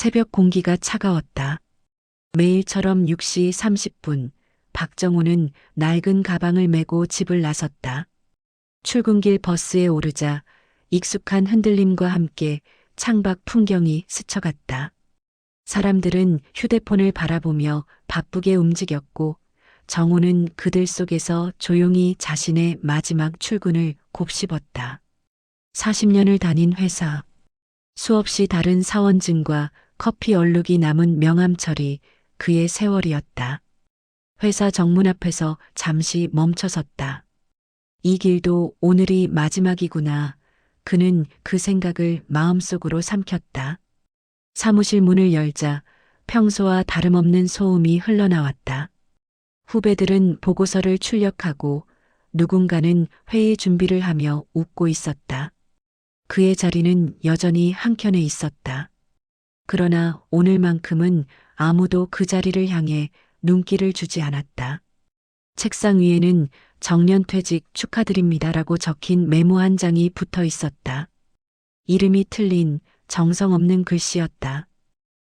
새벽 공기가 차가웠다. 매일처럼 6시 30분, 박정우는 낡은 가방을 메고 집을 나섰다. 출근길 버스에 오르자 익숙한 흔들림과 함께 창밖 풍경이 스쳐갔다. 사람들은 휴대폰을 바라보며 바쁘게 움직였고 정우는 그들 속에서 조용히 자신의 마지막 출근을 곱씹었다. 40년을 다닌 회사. 수없이 다른 사원증과 커피 얼룩이 남은 명함처리 그의 세월이었다. 회사 정문 앞에서 잠시 멈춰섰다. 이 길도 오늘이 마지막이구나. 그는 그 생각을 마음속으로 삼켰다. 사무실 문을 열자 평소와 다름없는 소음이 흘러나왔다. 후배들은 보고서를 출력하고 누군가는 회의 준비를 하며 웃고 있었다. 그의 자리는 여전히 한켠에 있었다. 그러나 오늘만큼은 아무도 그 자리를 향해 눈길을 주지 않았다. 책상 위에는 정년퇴직 축하드립니다라고 적힌 메모 한 장이 붙어 있었다. 이름이 틀린 정성 없는 글씨였다.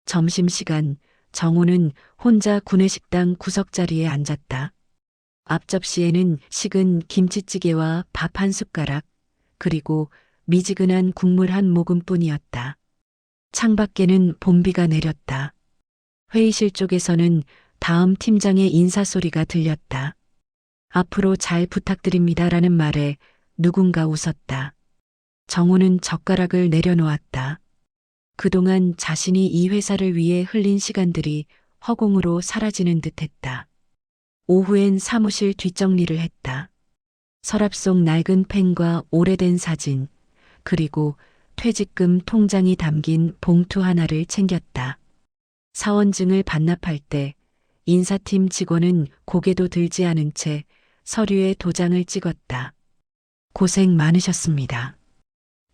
점심시간 정호는 혼자 구내식당 구석자리에 앉았다. 앞접시에는 식은 김치찌개와 밥 한 숟가락, 그리고 미지근한 국물 한 모금뿐이었다. 창밖에는 봄비가 내렸다. 회의실 쪽에서는 다음 팀장의 인사소리가 들렸다. 앞으로 잘 부탁드립니다 라는 말에 누군가 웃었다. 정호는 젓가락을 내려놓았다. 그동안 자신이 이 회사를 위해 흘린 시간들이 허공으로 사라지는 듯 했다. 오후엔 사무실 뒷정리를 했다. 서랍 속 낡은 펜과 오래된 사진, 그리고 퇴직금 통장이 담긴 봉투 하나를 챙겼다. 사원증을 반납할 때 인사팀 직원은 고개도 들지 않은 채 서류에 도장을 찍었다. 고생 많으셨습니다.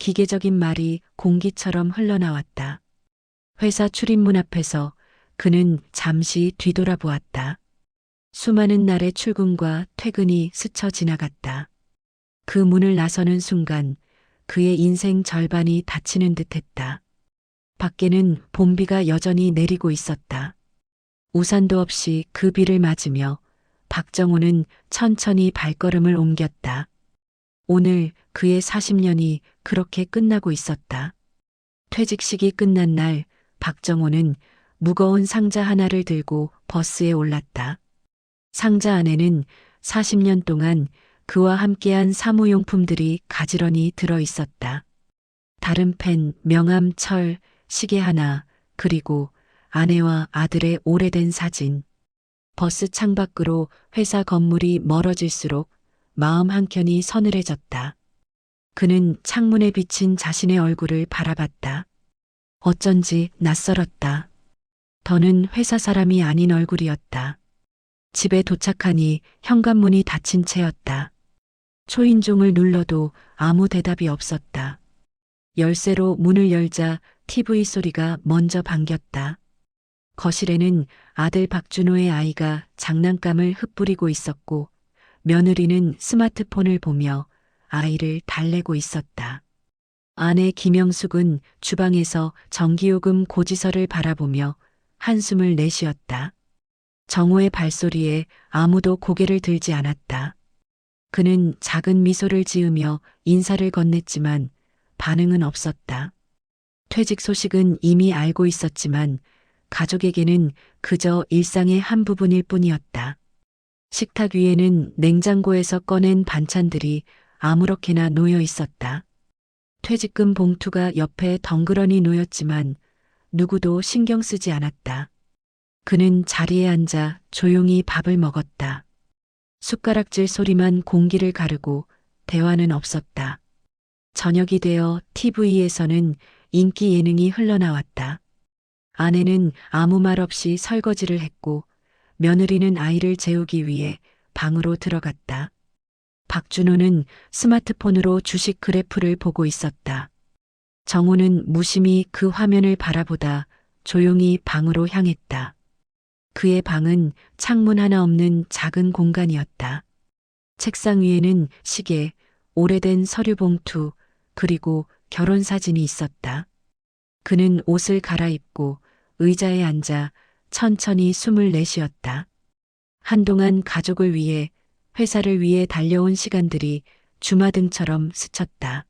기계적인 말이 공기처럼 흘러나왔다. 회사 출입문 앞에서 그는 잠시 뒤돌아보았다. 수많은 날의 출근과 퇴근이 스쳐 지나갔다. 그 문을 나서는 순간 그의 인생 절반이 닫히는 듯 했다. 밖에는 봄비가 여전히 내리고 있었다. 우산도 없이 그 비를 맞으며 박정우는 천천히 발걸음을 옮겼다. 오늘 그의 40년이 그렇게 끝나고 있었다. 퇴직식이 끝난 날 박정호는 무거운 상자 하나를 들고 버스에 올랐다. 상자 안에는 40년 동안 그와 함께한 사무용품들이 가지런히 들어 있었다. 다른 펜, 명함, 철, 시계 하나, 그리고 아내와 아들의 오래된 사진. 버스 창밖으로 회사 건물이 멀어질수록 마음 한켠이 서늘해졌다. 그는 창문에 비친 자신의 얼굴을 바라봤다. 어쩐지 낯설었다. 더는 회사 사람이 아닌 얼굴이었다. 집에 도착하니 현관문이 닫힌 채였다. 초인종을 눌러도 아무 대답이 없었다. 열쇠로 문을 열자 TV 소리가 먼저 반겼다. 거실에는 아들 박준호의 아이가 장난감을 흩뿌리고 있었고 며느리는 스마트폰을 보며 아이를 달래고 있었다. 아내 김영숙은 주방에서 전기요금 고지서를 바라보며 한숨을 내쉬었다. 정호의 발소리에 아무도 고개를 들지 않았다. 그는 작은 미소를 지으며 인사를 건넸지만 반응은 없었다. 퇴직 소식은 이미 알고 있었지만 가족에게는 그저 일상의 한 부분일 뿐이었다. 식탁 위에는 냉장고에서 꺼낸 반찬들이 아무렇게나 놓여 있었다. 퇴직금 봉투가 옆에 덩그러니 놓였지만 누구도 신경 쓰지 않았다. 그는 자리에 앉아 조용히 밥을 먹었다. 숟가락질 소리만 공기를 가르고 대화는 없었다. 저녁이 되어 TV에서는 인기 예능이 흘러나왔다. 아내는 아무 말 없이 설거지를 했고 며느리는 아이를 재우기 위해 방으로 들어갔다. 박준호는 스마트폰으로 주식 그래프를 보고 있었다. 정우는 무심히 그 화면을 바라보다 조용히 방으로 향했다. 그의 방은 창문 하나 없는 작은 공간이었다. 책상 위에는 시계, 오래된 서류 봉투, 그리고 결혼 사진이 있었다. 그는 옷을 갈아입고 의자에 앉아 천천히 숨을 내쉬었다. 한동안 가족을 위해 회사를 위해 달려온 시간들이 주마등처럼 스쳤다.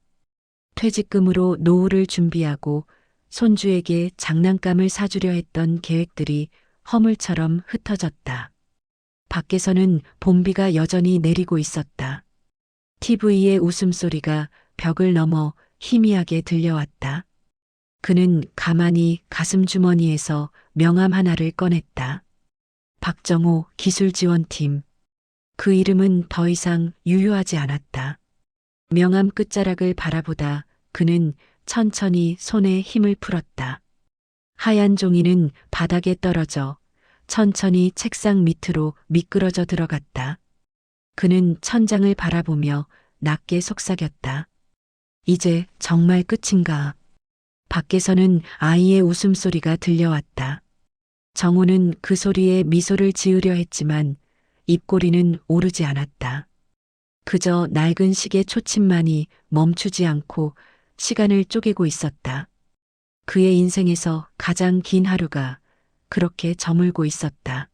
퇴직금으로 노후를 준비하고 손주에게 장난감을 사주려 했던 계획들이 허물처럼 흩어졌다. 밖에서는 봄비가 여전히 내리고 있었다. TV의 웃음소리가 벽을 넘어 희미하게 들려왔다. 그는 가만히 가슴 주머니에서 명함 하나를 꺼냈다. 박정호 기술지원팀. 그 이름은 더 이상 유효하지 않았다. 명함 끝자락을 바라보다 그는 천천히 손에 힘을 풀었다. 하얀 종이는 바닥에 떨어져 천천히 책상 밑으로 미끄러져 들어갔다. 그는 천장을 바라보며 낮게 속삭였다. 이제 정말 끝인가? 밖에서는 아이의 웃음소리가 들려왔다. 정우는 그 소리에 미소를 지으려 했지만 입꼬리는 오르지 않았다. 그저 낡은 시계 초침만이 멈추지 않고 시간을 쪼개고 있었다. 그의 인생에서 가장 긴 하루가 그렇게 저물고 있었다.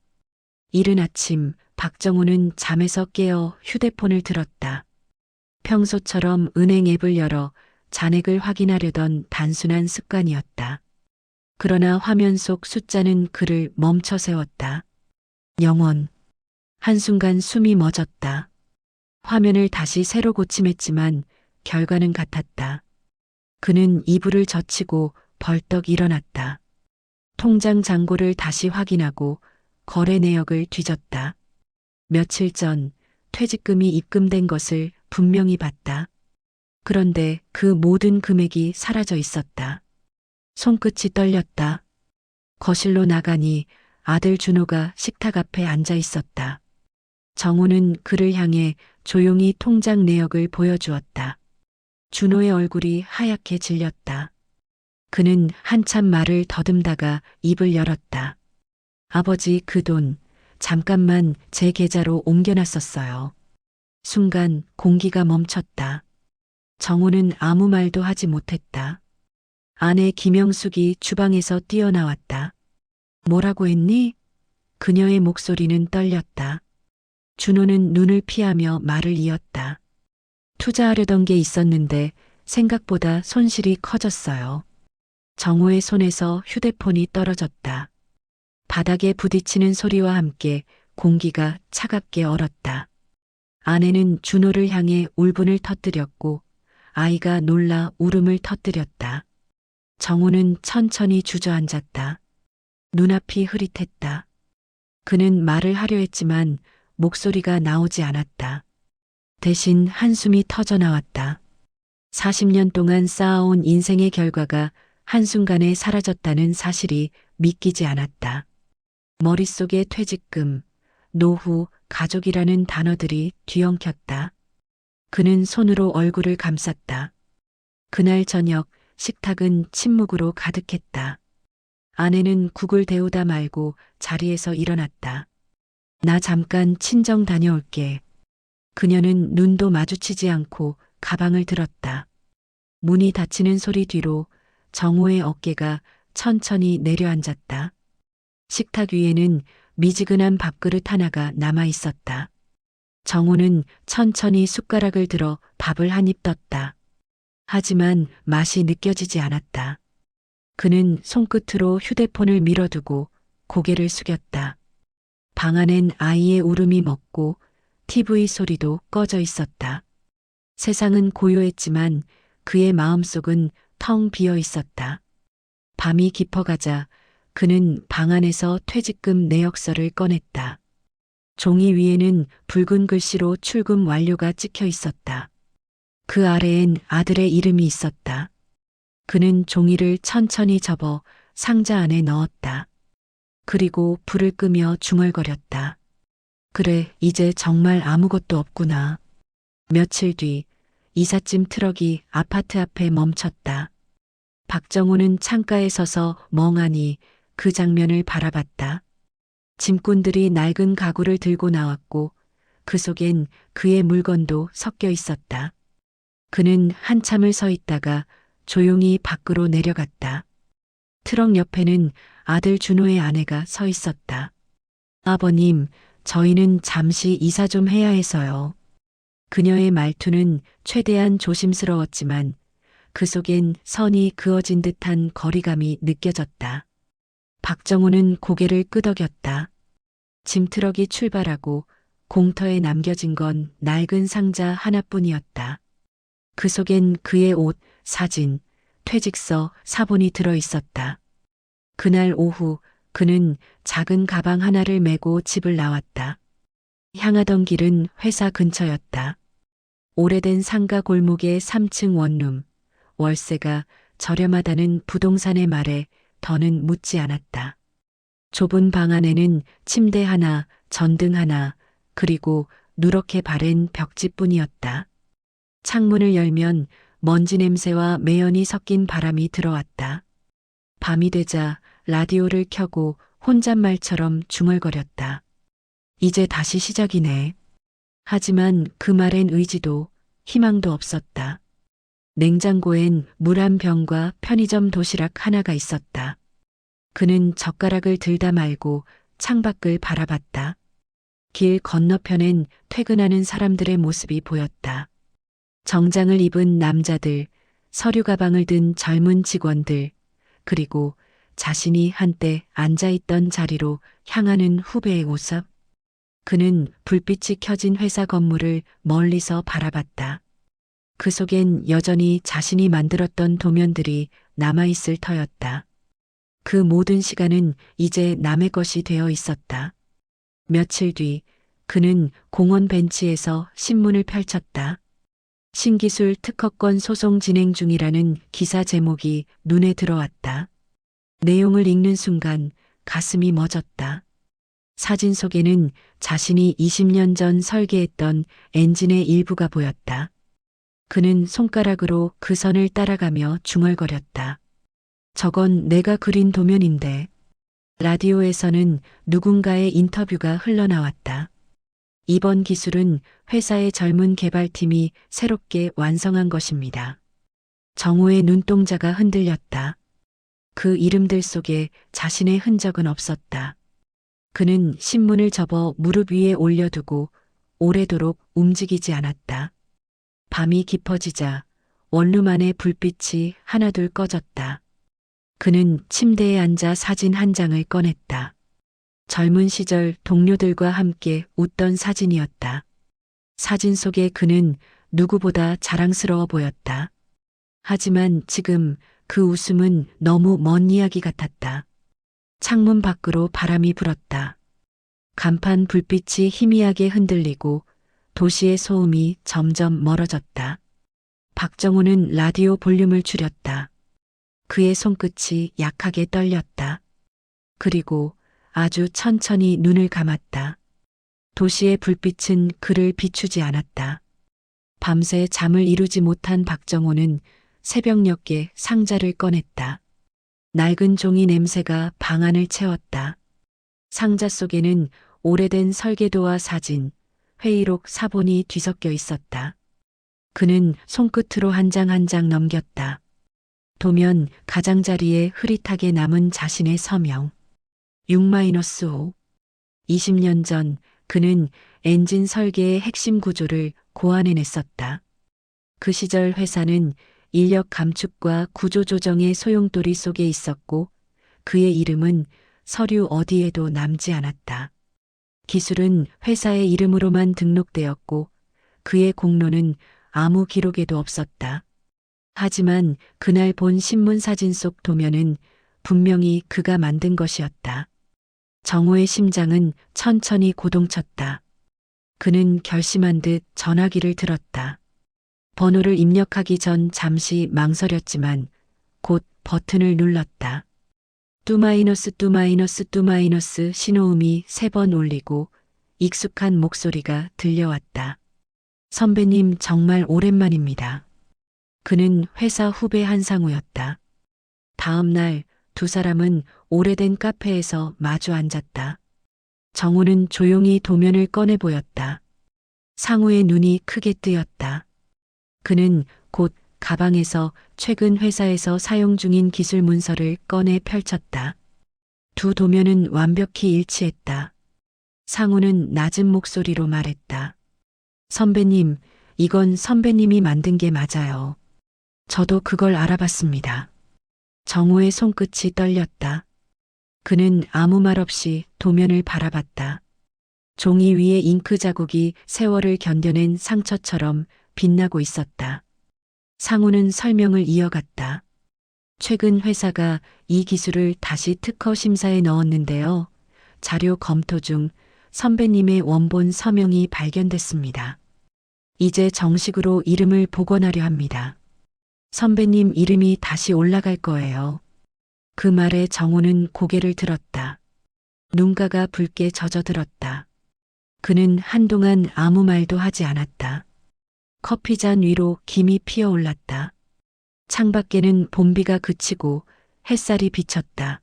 이른 아침 박정우는 잠에서 깨어 휴대폰을 들었다. 평소처럼 은행 앱을 열어 잔액을 확인하려던 단순한 습관이었다. 그러나 화면 속 숫자는 그를 멈춰 세웠다. 영원. 한순간 숨이 멎었다. 화면을 다시 새로 고침했지만 결과는 같았다. 그는 이불을 젖히고 벌떡 일어났다. 통장 잔고를 다시 확인하고 거래 내역을 뒤졌다. 며칠 전 퇴직금이 입금된 것을 분명히 봤다. 그런데 그 모든 금액이 사라져 있었다. 손끝이 떨렸다. 거실로 나가니 아들 준호가 식탁 앞에 앉아 있었다. 정우는 그를 향해 조용히 통장 내역을 보여주었다. 준호의 얼굴이 하얗게 질렸다. 그는 한참 말을 더듬다가 입을 열었다. 아버지 그 돈 잠깐만 제 계좌로 옮겨놨었어요. 순간 공기가 멈췄다. 정우는 아무 말도 하지 못했다. 아내 김영숙이 주방에서 뛰어나왔다. 뭐라고 했니? 그녀의 목소리는 떨렸다. 준호는 눈을 피하며 말을 이었다. 투자하려던 게 있었는데 생각보다 손실이 커졌어요. 정호의 손에서 휴대폰이 떨어졌다. 바닥에 부딪히는 소리와 함께 공기가 차갑게 얼었다. 아내는 준호를 향해 울분을 터뜨렸고 아이가 놀라 울음을 터뜨렸다. 정우는 천천히 주저앉았다. 눈앞이 흐릿했다. 그는 말을 하려 했지만 목소리가 나오지 않았다. 대신 한숨이 터져 나왔다. 40년 동안 쌓아온 인생의 결과가 한순간에 사라졌다는 사실이 믿기지 않았다. 머릿속에 퇴직금, 노후, 가족이라는 단어들이 뒤엉켰다. 그는 손으로 얼굴을 감쌌다. 그날 저녁 식탁은 침묵으로 가득했다. 아내는 국을 데우다 말고 자리에서 일어났다. 나 잠깐 친정 다녀올게. 그녀는 눈도 마주치지 않고 가방을 들었다. 문이 닫히는 소리 뒤로 정호의 어깨가 천천히 내려앉았다. 식탁 위에는 미지근한 밥그릇 하나가 남아 있었다. 정호는 천천히 숟가락을 들어 밥을 한 입 떴다. 하지만 맛이 느껴지지 않았다. 그는 손끝으로 휴대폰을 밀어두고 고개를 숙였다. 방 안엔 아이의 울음이 먹고 TV 소리도 꺼져 있었다. 세상은 고요했지만 그의 마음속은 텅 비어 있었다. 밤이 깊어가자 그는 방 안에서 퇴직금 내역서를 꺼냈다. 종이 위에는 붉은 글씨로 출금 완료가 찍혀 있었다. 그 아래엔 아들의 이름이 있었다. 그는 종이를 천천히 접어 상자 안에 넣었다. 그리고 불을 끄며 중얼거렸다. 그래, 이제 정말 아무것도 없구나. 며칠 뒤 이삿짐 트럭이 아파트 앞에 멈췄다. 박정호는 창가에 서서 멍하니 그 장면을 바라봤다. 짐꾼들이 낡은 가구를 들고 나왔고 그 속엔 그의 물건도 섞여 있었다. 그는 한참을 서 있다가 조용히 밖으로 내려갔다. 트럭 옆에는 아들 준호의 아내가 서 있었다. 아버님, 저희는 잠시 이사 좀 해야 해서요. 그녀의 말투는 최대한 조심스러웠지만 그 속엔 선이 그어진 듯한 거리감이 느껴졌다. 박정우는 고개를 끄덕였다. 짐트럭이 출발하고 공터에 남겨진 건 낡은 상자 하나뿐이었다. 그 속엔 그의 옷, 사진, 퇴직서, 사본이 들어 있었다. 그날 오후 그는 작은 가방 하나를 메고 집을 나왔다. 향하던 길은 회사 근처였다. 오래된 상가 골목의 3층 원룸, 월세가 저렴하다는 부동산의 말에 더는 묻지 않았다. 좁은 방 안에는 침대 하나, 전등 하나, 그리고 누렇게 바랜 벽지뿐이었다. 창문을 열면 먼지 냄새와 매연이 섞인 바람이 들어왔다. 밤이 되자 라디오를 켜고 혼잣말처럼 중얼거렸다. 이제 다시 시작이네. 하지만 그 말엔 의지도 희망도 없었다. 냉장고엔 물 한 병과 편의점 도시락 하나가 있었다. 그는 젓가락을 들다 말고 창밖을 바라봤다. 길 건너편엔 퇴근하는 사람들의 모습이 보였다. 정장을 입은 남자들, 서류 가방을 든 젊은 직원들, 그리고 자신이 한때 앉아있던 자리로 향하는 후배의 모습. 그는 불빛이 켜진 회사 건물을 멀리서 바라봤다. 그 속엔 여전히 자신이 만들었던 도면들이 남아있을 터였다. 그 모든 시간은 이제 남의 것이 되어 있었다. 며칠 뒤 그는 공원 벤치에서 신문을 펼쳤다. 신기술 특허권 소송 진행 중이라는 기사 제목이 눈에 들어왔다. 내용을 읽는 순간 가슴이 멎었다. 사진 속에는 자신이 20년 전 설계했던 엔진의 일부가 보였다. 그는 손가락으로 그 선을 따라가며 중얼거렸다. 저건 내가 그린 도면인데. 라디오에서는 누군가의 인터뷰가 흘러나왔다. 이번 기술은 회사의 젊은 개발팀이 새롭게 완성한 것입니다. 정우의 눈동자가 흔들렸다. 그 이름들 속에 자신의 흔적은 없었다. 그는 신문을 접어 무릎 위에 올려두고 오래도록 움직이지 않았다. 밤이 깊어지자 원룸 안의 불빛이 하나둘 꺼졌다. 그는 침대에 앉아 사진 한 장을 꺼냈다. 젊은 시절 동료들과 함께 웃던 사진이었다. 사진 속에 그는 누구보다 자랑스러워 보였다. 하지만 지금 그 웃음은 너무 먼 이야기 같았다. 창문 밖으로 바람이 불었다. 간판 불빛이 희미하게 흔들리고 도시의 소음이 점점 멀어졌다. 박정우는 라디오 볼륨을 줄였다. 그의 손끝이 약하게 떨렸다. 그리고 아주 천천히 눈을 감았다. 도시의 불빛은 그를 비추지 않았다. 밤새 잠을 이루지 못한 박정호는 새벽녘에 상자를 꺼냈다. 낡은 종이 냄새가 방 안을 채웠다. 상자 속에는 오래된 설계도와 사진, 회의록 사본이 뒤섞여 있었다. 그는 손끝으로 한 장 한 장 넘겼다. 도면 가장자리에 흐릿하게 남은 자신의 서명. 6-5. 20년 전 그는 엔진 설계의 핵심 구조를 고안해냈었다. 그 시절 회사는 인력 감축과 구조 조정의 소용돌이 속에 있었고 그의 이름은 서류 어디에도 남지 않았다. 기술은 회사의 이름으로만 등록되었고 그의 공로는 아무 기록에도 없었다. 하지만 그날 본 신문 사진 속 도면은 분명히 그가 만든 것이었다. 정호의 심장은 천천히 고동쳤다. 그는 결심한 듯 전화기를 들었다. 번호를 입력하기 전 잠시 망설였지만 곧 버튼을 눌렀다. 뚜마이너스 뚜마이너스 뚜마이너스 신호음이 세 번 울리고 익숙한 목소리가 들려왔다. 선배님 정말 오랜만입니다. 그는 회사 후배 한상우였다. 다음 날 두 사람은 오래된 카페에서 마주 앉았다. 정우는 조용히 도면을 꺼내 보였다. 상우의 눈이 크게 뜨였다. 그는 곧 가방에서 최근 회사에서 사용 중인 기술 문서를 꺼내 펼쳤다. 두 도면은 완벽히 일치했다. 상우는 낮은 목소리로 말했다. 선배님, 이건 선배님이 만든 게 맞아요. 저도 그걸 알아봤습니다. 정우의 손끝이 떨렸다. 그는 아무 말 없이 도면을 바라봤다. 종이 위에 잉크 자국이 세월을 견뎌낸 상처처럼 빛나고 있었다. 상우는 설명을 이어갔다. 최근 회사가 이 기술을 다시 특허 심사에 넣었는데요. 자료 검토 중 선배님의 원본 서명이 발견됐습니다. 이제 정식으로 이름을 복원하려 합니다. 선배님 이름이 다시 올라갈 거예요. 그 말에 정우는 고개를 들었다. 눈가가 붉게 젖어들었다. 그는 한동안 아무 말도 하지 않았다. 커피잔 위로 김이 피어올랐다. 창밖에는 봄비가 그치고 햇살이 비쳤다.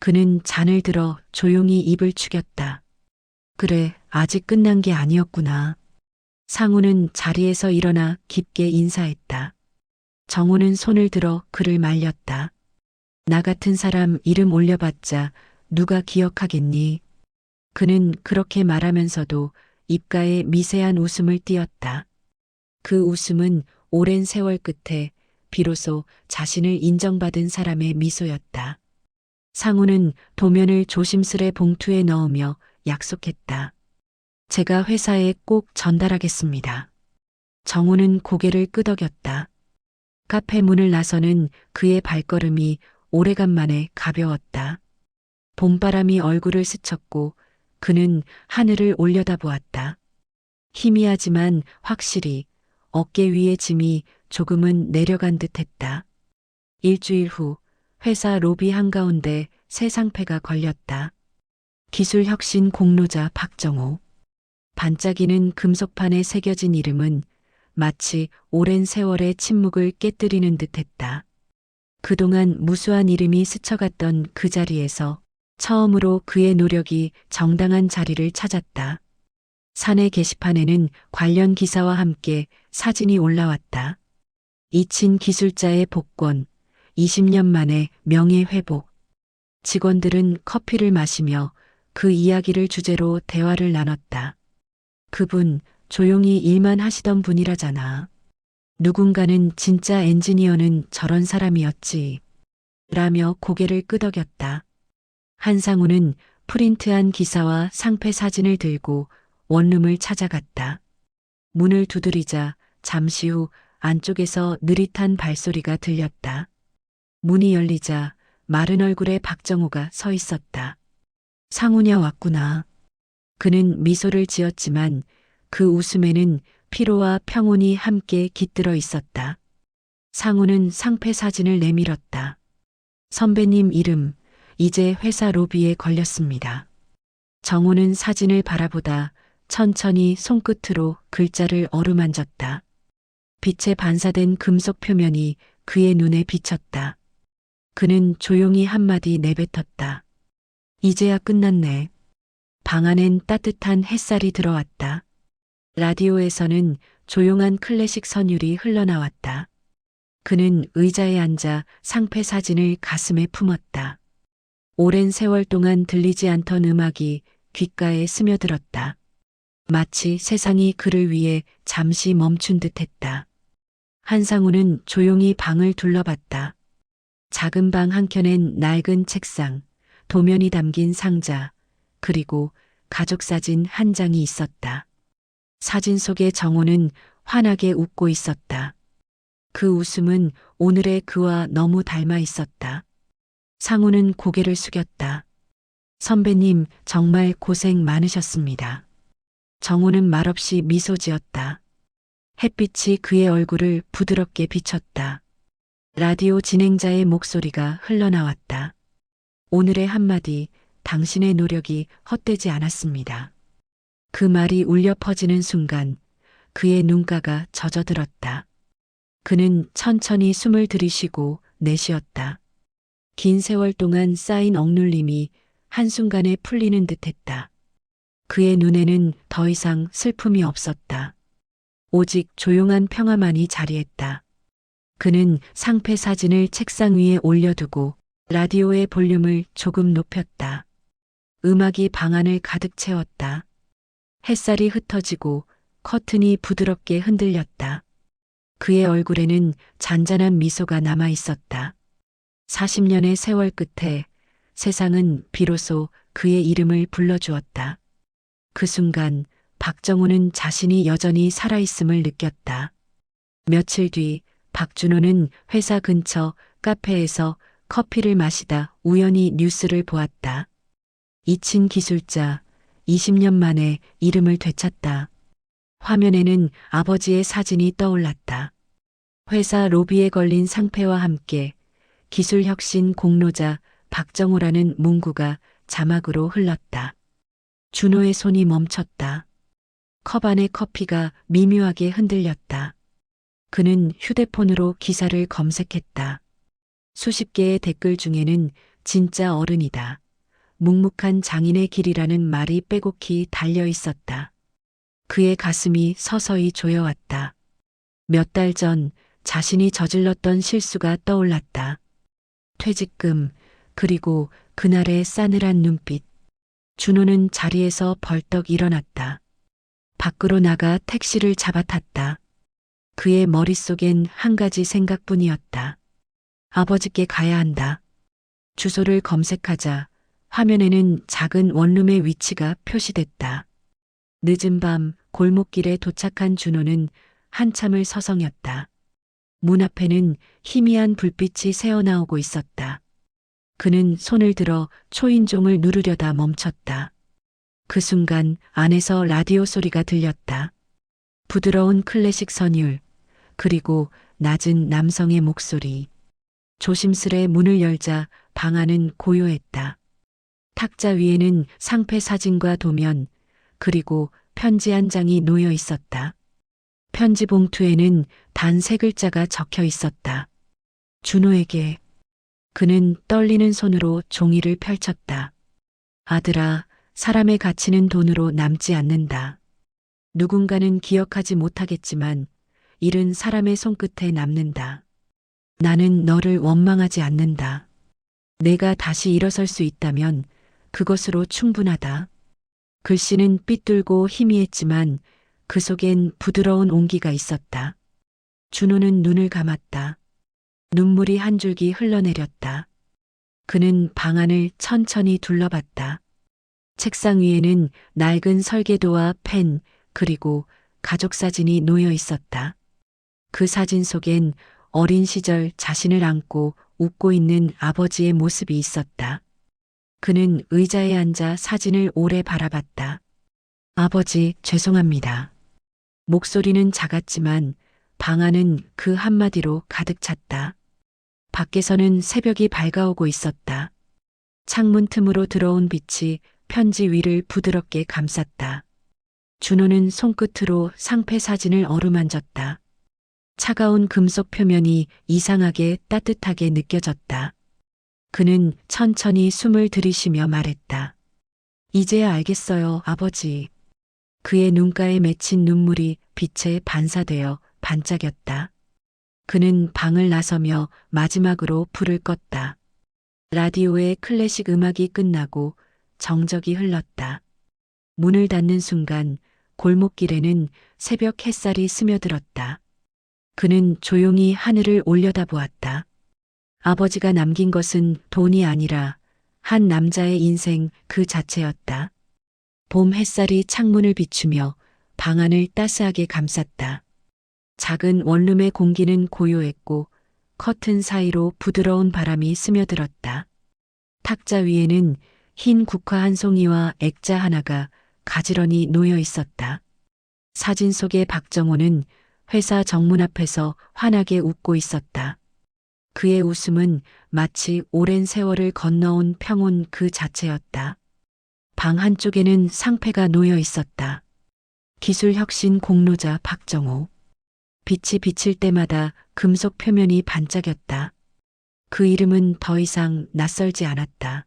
그는 잔을 들어 조용히 입을 축였다. 그래, 아직 끝난 게 아니었구나. 상우는 자리에서 일어나 깊게 인사했다. 정우는 손을 들어 그를 말렸다. 나 같은 사람 이름 올려봤자 누가 기억하겠니? 그는 그렇게 말하면서도 입가에 미세한 웃음을 띄었다. 그 웃음은 오랜 세월 끝에 비로소 자신을 인정받은 사람의 미소였다. 상우는 도면을 조심스레 봉투에 넣으며 약속했다. 제가 회사에 꼭 전달하겠습니다. 정우는 고개를 끄덕였다. 카페 문을 나서는 그의 발걸음이 오래간만에 가벼웠다. 봄바람이 얼굴을 스쳤고 그는 하늘을 올려다보았다. 희미하지만 확실히 어깨 위의 짐이 조금은 내려간 듯 했다. 일주일 후 회사 로비 한가운데 새 상패가 걸렸다. 기술혁신 공로자 박정호. 반짝이는 금속판에 새겨진 이름은 마치 오랜 세월의 침묵을 깨뜨리는 듯 했다. 그동안 무수한 이름이 스쳐갔던 그 자리에서 처음으로 그의 노력이 정당한 자리를 찾았다. 사내 게시판에는 관련 기사와 함께 사진이 올라왔다. 이친 기술자의 복권, 20년 만에 명예 회복. 직원들은 커피를 마시며 그 이야기를 주제로 대화를 나눴다. 그분 조용히 일만 하시던 분이라잖아. 누군가는 진짜 엔지니어는 저런 사람이었지. 라며 고개를 끄덕였다. 한상우는 프린트한 기사와 상패 사진을 들고 원룸을 찾아갔다. 문을 두드리자 잠시 후 안쪽에서 느릿한 발소리가 들렸다. 문이 열리자 마른 얼굴에 박정호가 서 있었다. 상우냐 왔구나. 그는 미소를 지었지만 그 웃음에는 피로와 평온이 함께 깃들어 있었다. 상우는 상패 사진을 내밀었다. 선배님 이름, 이제 회사 로비에 걸렸습니다. 정우는 사진을 바라보다 천천히 손끝으로 글자를 어루만졌다. 빛에 반사된 금속 표면이 그의 눈에 비쳤다. 그는 조용히 한마디 내뱉었다. 이제야 끝났네. 방 안엔 따뜻한 햇살이 들어왔다. 라디오에서는 조용한 클래식 선율이 흘러나왔다. 그는 의자에 앉아 상패 사진을 가슴에 품었다. 오랜 세월 동안 들리지 않던 음악이 귓가에 스며들었다. 마치 세상이 그를 위해 잠시 멈춘 듯 했다. 한상우는 조용히 방을 둘러봤다. 작은 방 한켠엔 낡은 책상, 도면이 담긴 상자, 그리고 가족 사진 한 장이 있었다. 사진 속의 정호는 환하게 웃고 있었다. 그 웃음은 오늘의 그와 너무 닮아 있었다. 상우는 고개를 숙였다. 선배님, 정말 고생 많으셨습니다. 정우는 말없이 미소 지었다. 햇빛이 그의 얼굴을 부드럽게 비쳤다. 라디오 진행자의 목소리가 흘러나왔다. 오늘의 한마디, 당신의 노력이 헛되지 않았습니다. 그 말이 울려 퍼지는 순간 그의 눈가가 젖어들었다. 그는 천천히 숨을 들이쉬고 내쉬었다. 긴 세월 동안 쌓인 억눌림이 한순간에 풀리는 듯 했다. 그의 눈에는 더 이상 슬픔이 없었다. 오직 조용한 평화만이 자리했다. 그는 상패 사진을 책상 위에 올려두고 라디오의 볼륨을 조금 높였다. 음악이 방 안을 가득 채웠다. 햇살이 흩어지고 커튼이 부드럽게 흔들렸다. 그의 얼굴에는 잔잔한 미소가 남아 있었다. 40년의 세월 끝에 세상은 비로소 그의 이름을 불러주었다. 그 순간 박정우는 자신이 여전히 살아있음을 느꼈다. 며칠 뒤 박준호는 회사 근처 카페에서 커피를 마시다 우연히 뉴스를 보았다. 이친 기술자 20년 만에 이름을 되찾다. 화면에는 아버지의 사진이 떠올랐다. 회사 로비에 걸린 상패와 함께 기술혁신 공로자 박정호라는 문구가 자막으로 흘렀다. 준호의 손이 멈췄다. 컵 안의 커피가 미묘하게 흔들렸다. 그는 휴대폰으로 기사를 검색했다. 수십 개의 댓글 중에는 진짜 어른이다. 묵묵한 장인의 길이라는 말이 빼곡히 달려 있었다. 그의 가슴이 서서히 조여왔다. 몇 달 전 자신이 저질렀던 실수가 떠올랐다. 퇴직금, 그리고 그날의 싸늘한 눈빛. 준호는 자리에서 벌떡 일어났다. 밖으로 나가 택시를 잡아탔다. 그의 머릿속엔 한 가지 생각뿐이었다. 아버지께 가야 한다. 주소를 검색하자 화면에는 작은 원룸의 위치가 표시됐다. 늦은 밤 골목길에 도착한 준호는 한참을 서성였다. 문 앞에는 희미한 불빛이 새어나오고 있었다. 그는 손을 들어 초인종을 누르려다 멈췄다. 그 순간 안에서 라디오 소리가 들렸다. 부드러운 클래식 선율, 그리고 낮은 남성의 목소리. 조심스레 문을 열자 방 안은 고요했다. 탁자 위에는 상패 사진과 도면, 그리고 편지 한 장이 놓여 있었다. 편지 봉투에는 단 세 글자가 적혀 있었다. 준호에게. 그는 떨리는 손으로 종이를 펼쳤다. 아들아, 사람의 가치는 돈으로 남지 않는다. 누군가는 기억하지 못하겠지만 일은 사람의 손끝에 남는다. 나는 너를 원망하지 않는다. 내가 다시 일어설 수 있다면 그것으로 충분하다. 글씨는 삐뚤고 희미했지만 그 속엔 부드러운 온기가 있었다. 준호는 눈을 감았다. 눈물이 한 줄기 흘러내렸다. 그는 방 안을 천천히 둘러봤다. 책상 위에는 낡은 설계도와 펜, 그리고 가족 사진이 놓여 있었다. 그 사진 속엔 어린 시절 자신을 안고 웃고 있는 아버지의 모습이 있었다. 그는 의자에 앉아 사진을 오래 바라봤다. 아버지, 죄송합니다. 목소리는 작았지만 방 안은 그 한마디로 가득 찼다. 밖에서는 새벽이 밝아오고 있었다. 창문 틈으로 들어온 빛이 편지 위를 부드럽게 감쌌다. 준호는 손끝으로 상패 사진을 어루만졌다. 차가운 금속 표면이 이상하게 따뜻하게 느껴졌다. 그는 천천히 숨을 들이쉬며 말했다. 이제야 알겠어요, 아버지. 그의 눈가에 맺힌 눈물이 빛에 반사되어 반짝였다. 그는 방을 나서며 마지막으로 불을 껐다. 라디오의 클래식 음악이 끝나고 정적이 흘렀다. 문을 닫는 순간 골목길에는 새벽 햇살이 스며들었다. 그는 조용히 하늘을 올려다보았다. 아버지가 남긴 것은 돈이 아니라 한 남자의 인생 그 자체였다. 봄 햇살이 창문을 비추며 방 안을 따스하게 감쌌다. 작은 원룸의 공기는 고요했고 커튼 사이로 부드러운 바람이 스며들었다. 탁자 위에는 흰 국화 한 송이와 액자 하나가 가지런히 놓여 있었다. 사진 속의 박정호는 회사 정문 앞에서 환하게 웃고 있었다. 그의 웃음은 마치 오랜 세월을 건너온 평온 그 자체였다. 방 한쪽에는 상패가 놓여 있었다. 기술혁신 공로자 박정호. 빛이 비칠 때마다 금속 표면이 반짝였다. 그 이름은 더 이상 낯설지 않았다.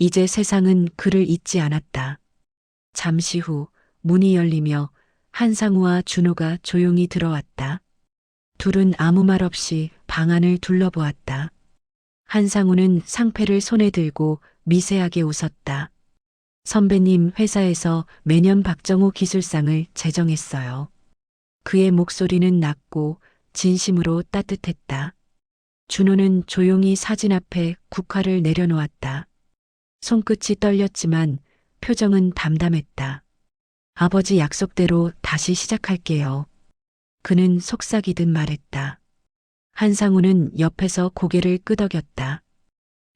이제 세상은 그를 잊지 않았다. 잠시 후 문이 열리며 한상우와 준호가 조용히 들어왔다. 둘은 아무 말 없이 방 안을 둘러보았다. 한상우는 상패를 손에 들고 미세하게 웃었다. 선배님 회사에서 매년 박정호 기술상을 제정했어요. 그의 목소리는 낮고 진심으로 따뜻했다. 준호는 조용히 사진 앞에 국화를 내려놓았다. 손끝이 떨렸지만 표정은 담담했다. 아버지 약속대로 다시 시작할게요. 그는 속삭이듯 말했다. 한상우는 옆에서 고개를 끄덕였다.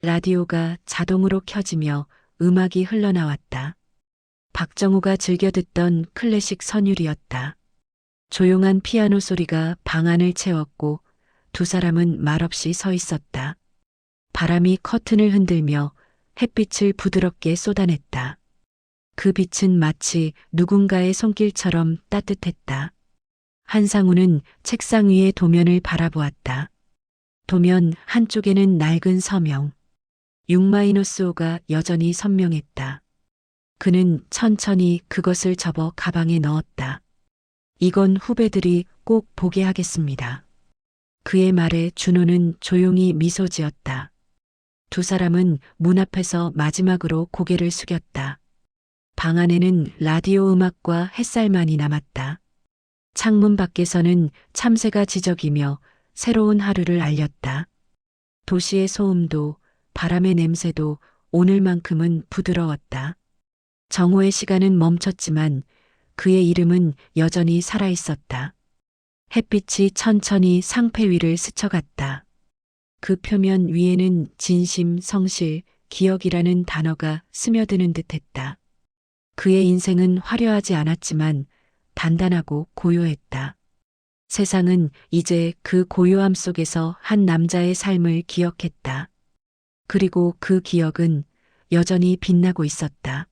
라디오가 자동으로 켜지며 음악이 흘러나왔다. 박정우가 즐겨 듣던 클래식 선율이었다. 조용한 피아노 소리가 방 안을 채웠고 두 사람은 말없이 서 있었다. 바람이 커튼을 흔들며 햇빛을 부드럽게 쏟아냈다. 그 빛은 마치 누군가의 손길처럼 따뜻했다. 한상우는 책상 위의 도면을 바라보았다. 도면 한쪽에는 낡은 서명. 6마이너스5가 여전히 선명했다. 그는 천천히 그것을 접어 가방에 넣었다. 이건 후배들이 꼭 보게 하겠습니다. 그의 말에 준호는 조용히 미소 지었다. 두 사람은 문 앞에서 마지막으로 고개를 숙였다. 방 안에는 라디오 음악과 햇살만이 남았다. 창문 밖에서는 참새가 지저귀며 새로운 하루를 알렸다. 도시의 소음도 바람의 냄새도 오늘만큼은 부드러웠다. 정호의 시간은 멈췄지만 그의 이름은 여전히 살아 있었다. 햇빛이 천천히 상패 위를 스쳐갔다. 그 표면 위에는 진심, 성실, 기억이라는 단어가 스며드는 듯 했다. 그의 인생은 화려하지 않았지만 단단하고 고요했다. 세상은 이제 그 고요함 속에서 한 남자의 삶을 기억했다. 그리고 그 기억은 여전히 빛나고 있었다.